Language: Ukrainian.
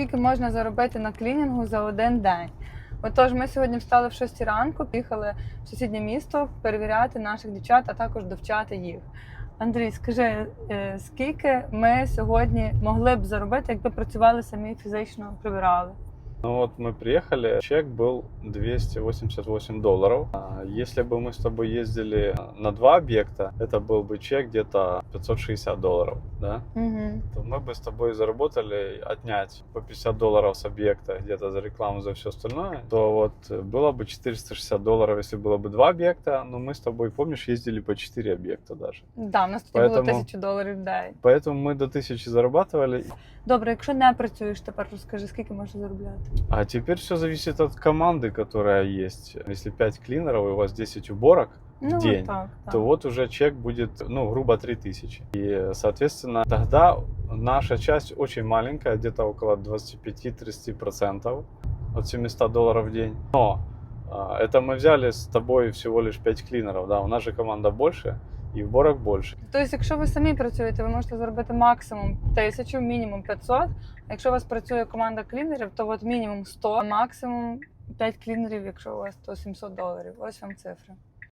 скільки можна заробити на клінінгу за один день. Отож, ми сьогодні встали в 6 ранку, поїхали в сусіднє місто перевіряти наших дівчат, а також довчати їх. Андрій, скажи, е, скільки ми сьогодні могли б заробити, якби працювали самі фізично прибирали? Ну вот мы приехали, чек был 288 долларов. А Если бы мы с тобой ездили на два объекта, это был бы чек где-то 560 долларов, да? Угу. То мы бы с тобой заработали отнять по 50 долларов с объекта где-то за рекламу, за все остальное, то вот было бы 460 долларов, если было бы два объекта, но мы с тобой, помнишь, ездили по 4 объекта даже. Да, у нас тоді було Поэтому- тисячу доларів в день. Поэтому мы до 1000 зарабатывали. Добре, якщо не працюєш, тепер розкажи, скільки можна заробляти? А теперь все зависит от команды, которая есть. Если 5 клинеров и у вас 10 уборок, Ну, день, так, так. то вот уже чек будет, ну, грубо 3000. И, соответственно, тогда наша часть очень маленькая, где-то около 25-30% от 700 долларов в день. Но а, это мы взяли с тобой всего лишь 5 клинеров, да, у нас же команда больше и уборок больше. Тобто, якщо ви самі працюєте, ви можете заробити максимум тисячу, мінімум 500. А якщо у вас працює команда клінерів, то от мінімум 100, а максимум 5 клінерів, якщо у вас то 700 доларів. Ось вам цифри.